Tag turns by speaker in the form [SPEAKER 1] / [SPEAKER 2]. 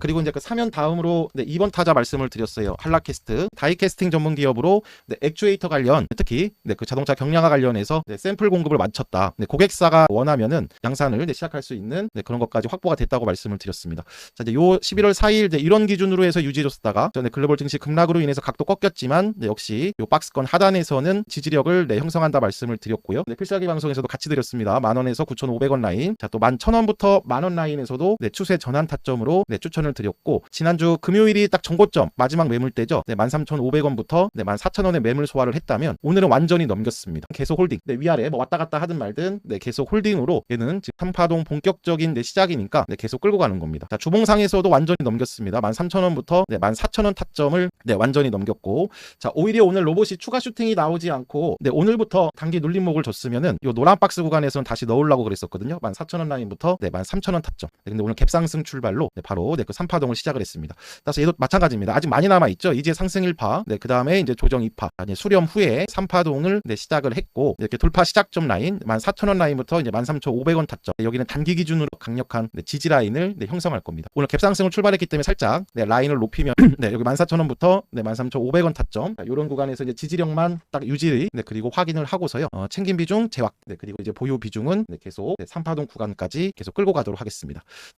[SPEAKER 1] 그리고 이제 그 사면 다음으로 네, 2번 타자 말씀을 드렸어요. 한라캐스트 다이캐스팅 전문 기업으로 네, 액추에이터 관련 특히 네, 그 자동차 경량화 관련해서 네, 샘플 공급을 마쳤다. 네, 고객사가 원하면은 양산을 네, 시작할 수 있는 네, 그런 것까지 확보가 됐다고 말씀을 드렸습니다. 자, 이제 요 11월 4일 네, 이런 기준으로 해서 유지해줬다가 네, 글로벌 증시 급락으로 인해서 각도 꺾였지만 네, 역시 요 박스권 하단에서는 지지력을 네, 형성한다 말씀을 드렸고요. 네, 필살기 방송에서도 같이 드렸습니다. 만 원에서 9,500원 라인, 자또 11,000원부터 만원 라인에서도 네, 추세 전환 타점으로 네, 추천을 드렸고 지난주 금요일이 딱 정고점 마지막 매물대죠. 네, 13,500원부터 네, 14,000원의 매물 소화를 했다면 오늘은 완전히 넘겼습니다. 계속 홀딩. 네, 위아래 뭐 왔다 갔다 하든 말든 네, 계속 홀딩으로 얘는 지금 3파동 본격적인 네, 시작이니까 네, 계속 끌고 가는 겁니다. 자, 주봉상에서도 완전히 넘겼습니다. 14,000원부터 네, 14,000원 타점을 네, 완전히 넘겼고 자, 오히려 오늘 로봇이 추가 슈팅이 나오지 않고 네, 오늘부터 단기 눌림목을 줬으면은 요 노란 박스 구간에서는 다시 넣으려고 그랬었거든요. 14,000원 라인부터 네, 13,000원 타점. 네, 근데 오늘 갭상승 출발로 네, 바로 네, 그 3파동을 시작을 했습니다. 따라서 얘도 마찬가지입니다. 아직 많이 남아 있죠. 이제 상승 1파, 네, 그 다음에 이제 조정 2파, 이제 수렴 후에 3파동을 네, 시작을 했고 네, 이렇게 돌파 시작점 라인 14,000원 라인부터 이제 13,500원 타점. 네, 여기는 단기 기준으로 강력한 네, 지지 라인을 네, 형성할 겁니다. 오늘 갭상승을 출발했기 때문에 살짝 네, 라인을 높이면 네, 여기 14,000원부터 네, 13,500원 타점. 이런 구간에서 이제 지지력만 딱 유지, 네, 그리고 확인을 하고서요. 어, 챙김 비중 제확, 네, 그리고 이제 보유 비중은 네, 계속 네, 3파동 구간까지 계속 끌고 가도록 하겠습니다.